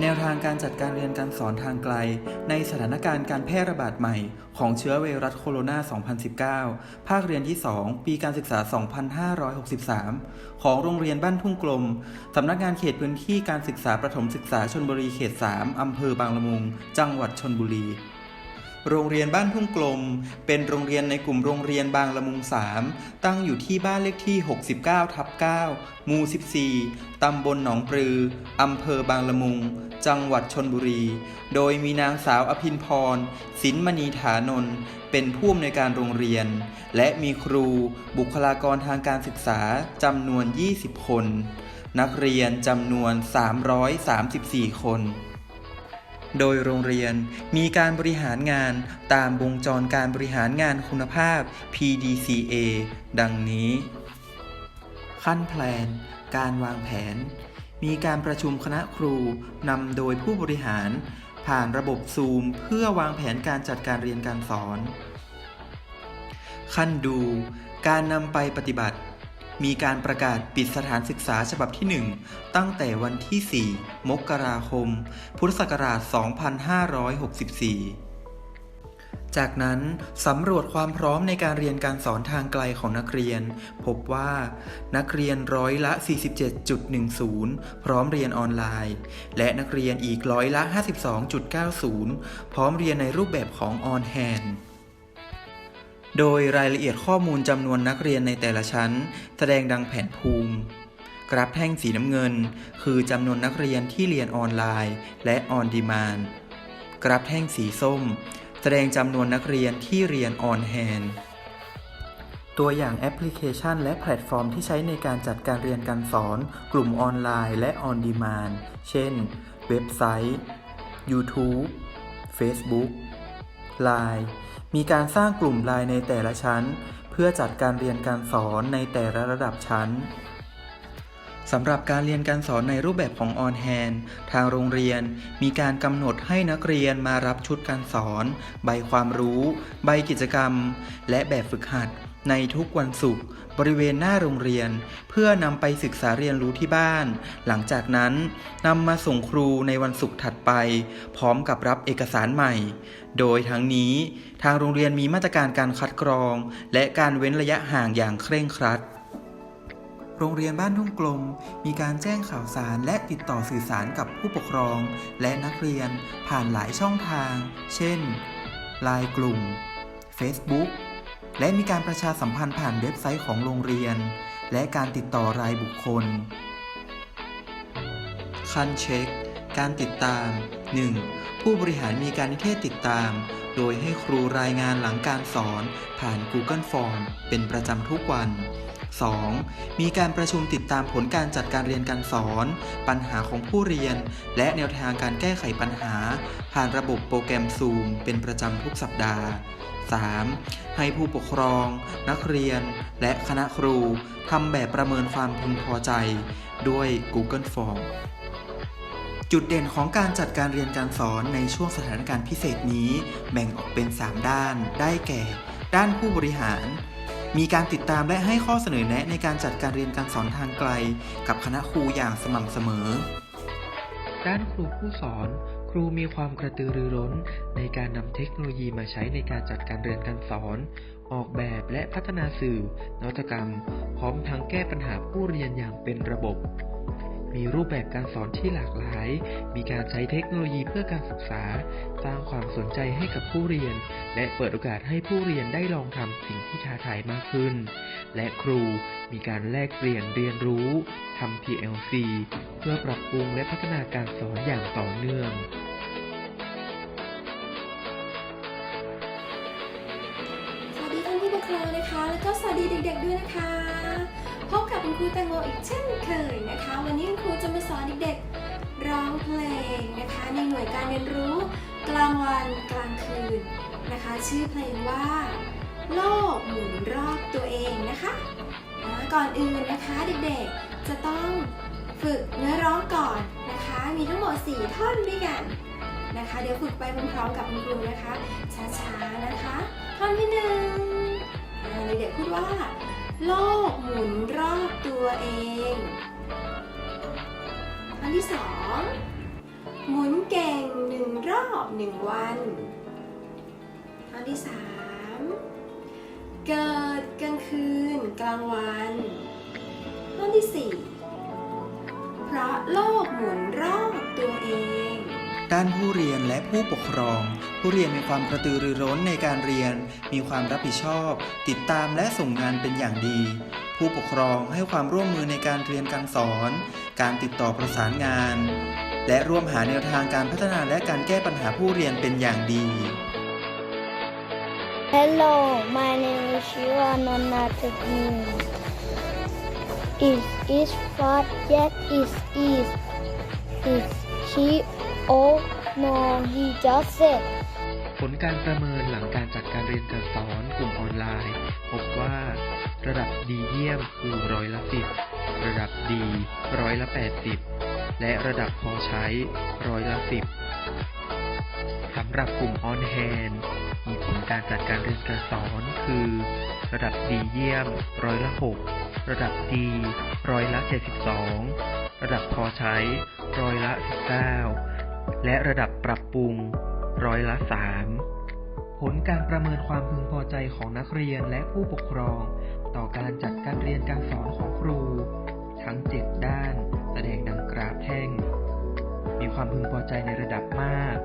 แนวทางการจัดการเรียนการสอนทางไกล ในสถานการณ์การแพร่ระบาดใหม่ ของเชื้อไวรัสโคโรนา 2019 ภาคเรียนที่ 2 ปีการศึกษา 2563 ของโรงเรียนบ้านทุ่งกลม สำนักงานเขตพื้นที่การศึกษาประถมศึกษาชนบุรีเขต 3 อำเภอบางละมุง จังหวัดชนบุรี โรงเรียนบ้านทุ่งกลม เป็นโรงเรียนในกลุ่มโรงเรียนบางละมุง 3 ตั้งอยู่ที่บ้านเลขที่ 69 ทับ 9 หมู่ 14 ตำบลหนองปลือ อำเภอบางละมุง จังหวัดชนบุรี โดยมีนางสาวอภินพรสินมณีฐานนท์เป็นผู้อำนวยการโรงเรียน และมีครูบุคลากรทางการศึกษาจำนวน 20 คน นักเรียนจำนวน 334 คน โดยโรงเรียนมีการบริหารงานตามวงจรการบริหารงานคุณภาพ PDCA ดังนี้ ขั้นแพลนการวางแผน มีการประชุมคณะครูนำโดยผู้บริหาร ผ่านระบบซูมเพื่อวางแผนการจัดการเรียนการสอน ขั้นดู การนำไปปฏิบัติ มีการประกาศปิดสถานศึกษาฉบับที่ 1 ตั้งแต่วันที่ 4 มกราคม พุทธศักราช 2564จากนั้น สำรวจความพร้อมในการเรียนการสอนทางไกลของนักเรียน พบว่า นักเรียนร้อยละ 47.10 พร้อมเรียนออนไลน์ และนักเรียนอีกร้อยละ 52.90 พร้อมเรียนในรูปแบบของออนแฮน โดยรายละเอียดข้อมูลจำนวนนักเรียนในแต่ละชั้น แสดงดังแผนภูมิ กราฟแท่งสีน้ำเงิน คือจำนวนนักเรียนที่เรียนออนไลน์ และออนดีมานกราฟแท่งสีส้ม แสดงจำนวนนักเรียนที่เรียนออนแฮนตัวอย่างแอปพลิเคชันและแพลตฟอร์มที่ใช้ในการจัดการเรียนการสอน กลุ่มออนไลน์และออนดีมานเช่น เว็บไซต์ YouTube Facebook Line มีการสร้างกลุ่มไลน์ในแต่ละชั้น เพื่อจัดการเรียนการสอนในแต่ละระดับชั้นสำหรับการเรียนการสอนในรูปแบบของออนแฮนทางโรงเรียนมีการกำหนดให้นักเรียนมารับชุดการสอน ใบความรู้ ใบกิจกรรม และแบบฝึกหัด ในทุกวันศุกร์บริเวณหน้าโรงเรียน เพื่อนำไปศึกษาเรียนรู้ที่บ้าน หลังจากนั้นนำมาส่งครูในวันศุกร์ถัดไป พร้อมกับรับเอกสารใหม่ โดยทั้งนี้ทางโรงเรียนมีมาตรการการคัดกรอง และการเว้นระยะห่างอย่างเคร่งครัดโรงเรียนบ้านทุ่งกลม มีการแจ้งข่าวสารและติดต่อสื่อสารกับผู้ปกครอง และนักเรียนผ่านหลายช่องทาง เช่น ไลน์กลุ่ม Facebook และมีการประชาสัมพันธ์ผ่านเว็บไซต์ของโรงเรียน และการติดต่อรายบุคคล ขั้นเช็ค การติดตาม 1. ผู้บริหารมีการนิเทศติดตาม โดยให้ครูรายงานหลังการสอน ผ่าน Google Form เป็นประจำทุกวัน 2. มีการประชุมติดตามผลการจัดการเรียนการสอน ปัญหาของผู้เรียน และแนวทางการแก้ไขปัญหา ผ่านระบบโปรแกรม Zoom เป็นประจำทุกสัปดาห์ 3. ให้ผู้ปกครอง นักเรียน และคณะครูทำแบบประเมินความพึงพอใจ ด้วย Google Form จุดเด่นของการจัดการเรียนการสอนในช่วงสถานการณ์พิเศษนี้ แบ่งออกเป็น 3 ด้าน ได้แก่ ด้านผู้บริหาร มีการติดตามและให้ข้อเสนอแนะในการจัดการเรียนการสอนทางไกล กับคณะครูอย่างสม่ำเสมอ ด้านครูผู้สอน รูมีความกระตือรือร้นในการนำเทคโนโลยีมาใช้ในการจัดการเรียนการสอน ออกแบบและพัฒนาสื่อนวัตกรรม พร้อมทั้งแก้ปัญหาผู้เรียนอย่างเป็นระบบ มีรูปแบบการสอนที่หลากหลาย มีการใช้เทคโนโลยีเพื่อการศึกษา สร้างความสนใจให้กับผู้เรียน และเปิดโอกาสให้ผู้เรียนได้ลองทำสิ่งที่ท้าทายมากขึ้น และครูมีการแลกเปลี่ยนเรียนรู้ทำ PLC พื่อปรับปรุงและพัฒนาการสอนอย่างต่อเนื่อง สวัสดีท่านผู้ปกครองนะคะ แล้วก็สวัสดีเด็กๆด้วยนะคะ พบกับคุณครูแตงโมอีกเช่นเคยนะคะ วันนี้คุณครูจะมาสอนเด็กๆร้องเพลงนะคะ ในหน่วยการเรียนรู้กลางวันกลางคืนนะคะ ชื่อเพลงว่า โลกหมุนรอบตัวเองนะคะ ก่อนอื่นนะคะเด็กๆจะต้อง ฝึกเนื้อร้องก่อนนะคะ มีทั้งหมด 4 ท่อนด้วยกันนะคะ เดี๋ยวฝึกไปพร้อมๆกับคุณครูนะคะ ช้าๆนะคะ ท่อนที่หนึ่งเด็กๆพูดว่า โลกหมุนรอบตัวเอง ท่อนที่สองหมุนเก่งหนึ่งรอบหนึ่งวันข้อนที่สามเกิดกลางคืนกลางวันข้อนที่สี่ ราะโลกหมุนรอบตัวเอง ด้านผู้เรียนและผู้ปกครอง ผู้เรียนมีความกระตือรือร้นในการเรียน มีความรับผิดชอบ ติดตามและส่งงานเป็นอย่างดี ผู้ปกครองให้ความร่วมมือในการเรียนการสอน การติดต่อประสานงาน และร่วมหาแนวทางการพัฒนาและการแก้ปัญหาผู้เรียนเป็นอย่างดี Hello, my name is Shiva Nonatagin. Is is fat yet is is is he oh no he just said ผลการประเมินหลังการจัดการเรียนการสอนกลุ่มออนไลน์ พบว่าระดับดีเยี่ยมคือร้อยละสิบระดับดีร้อยละแปดสิบและระดับพอใช้ร้อยละสิบสำหรับกลุ่มออนแฮนมีผลการจัดการเรียนการสอนคือ ระดับดีเยี่ยมร้อยละหก ระดับดีร้อยละเจ็ดสิบสองระดับพอใช้ร้อยละสิบเก้าและระดับปรับปรุงร้อยละ 3 ผลการประเมินความพึงพอใจของนักเรียนและผู้ปกครอง ต่อการจัดการเรียนการสอนของครู ทั้ง 7 ด้านแสดงดังกราฟแท่ง มีความพึงพอใจในระดับมาก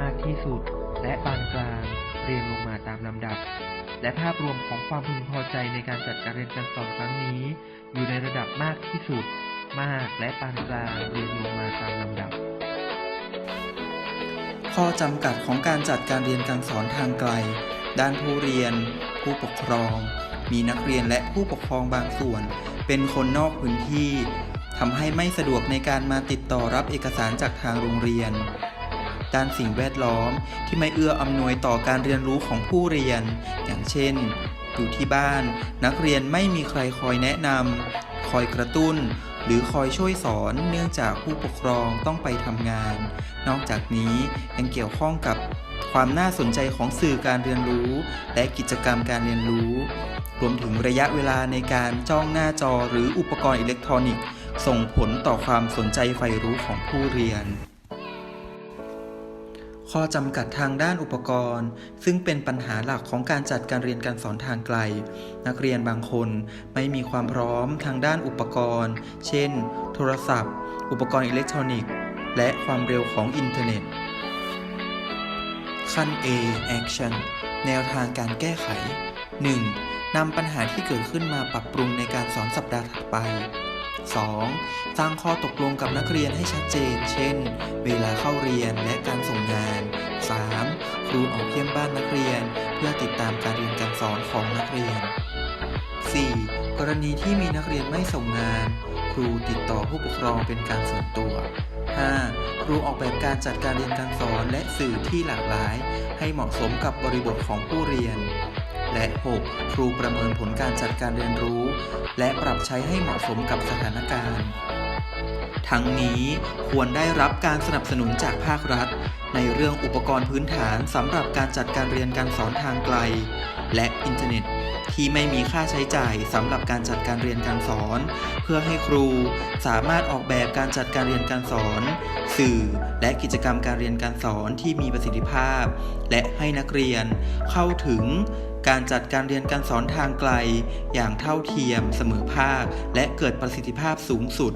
มากที่สุด และปานกลางเรียงลงมาตามลำดับ และภาพรวมของความพึงพอใจในการจัดการเรียนการสอนครั้งนี้ อยู่ในระดับมากที่สุด มากและปานกลางเรียงลงมาตามลำดับ ข้อจำกัดของการจัดการเรียนการสอนทางไกล ด้านผู้เรียน ผู้ปกครอง มีนักเรียนและผู้ปกครองบางส่วน เป็นคนนอกพื้นที่ทำให้ไม่สะดวกในการมาติดต่อรับเอกสารจากทางโรงเรียน ด้านสิ่งแวดล้อม ที่ไม่เอื้ออำนวยต่อการเรียนรู้ของผู้เรียน อย่างเช่น อยู่ที่บ้าน นักเรียนไม่มีใครคอยแนะนำคอยกระตุ้น หรือคอยช่วยสอนเนื่องจากผู้ปกครองต้องไปทำงาน นอกจากนี้ยังเกี่ยวข้องกับความน่าสนใจของสื่อการเรียนรู้ และกิจกรรมการเรียนรู้ รวมถึงระยะเวลาในการจ้องหน้าจอหรืออุปกรณ์อิเล็กทรอนิกส์ ส่งผลต่อความสนใจใฝ่รู้ของผู้เรียน ข้อจำกัดทางด้านอุปกรณ์ ซึ่งเป็นปัญหาหลักของการจัดการเรียนการสอนทางไกล นักเรียนบางคนไม่มีความพร้อมทางด้านอุปกรณ์ เช่น โทรศัพท์ อุปกรณ์อิเล็กทรอนิกส์ และความเร็วของอินเทอร์เน็ต ขั้น A Action แนวทางการแก้ไข 1. นำปัญหาที่เกิดขึ้นมาปรับปรุงในการสอนสัปดาห์ถัดไป 2. สร้างข้อตกลงกับนักเรียนให้ชัดเจน เช่น เวลาเข้าเรียนและการส่งงาน 3. ครูออกเยี่ยมบ้านนักเรียน เพื่อติดตามการเรียนการสอนของนักเรียน 4. กรณีที่มีนักเรียนไม่ส่งงาน ครูติดต่อผู้ปกครองเป็นการส่วนตัว 5. ครูออกแบบการจัดการเรียนการสอนและสื่อที่หลากหลาย ให้เหมาะสมกับบริบทของผู้เรียน และ 6. ครูประเมินผลการจัดการเรียนรู้ และปรับใช้ให้เหมาะสมกับสถานการณ์ทั้งนี้ควรได้รับการสนับสนุนจากภาครัฐ ในเรื่องอุปกรณ์พื้นฐานสำหรับการจัดการเรียนการสอนทางไกล และอินเทอร์เน็ต ที่ไม่มีค่าใช้จ่ายสำหรับการจัดการเรียนการสอน เพื่อให้ครูสามารถออกแบบการจัดการเรียนการสอน สื่อและกิจกรรมการเรียนการสอนที่มีประสิทธิภาพ และให้นักเรียนเข้าถึง การจัดการเรียนการสอนทางไกล อย่างเท่าเทียม เสมอภาค และเกิดประสิทธิภาพสูงสุด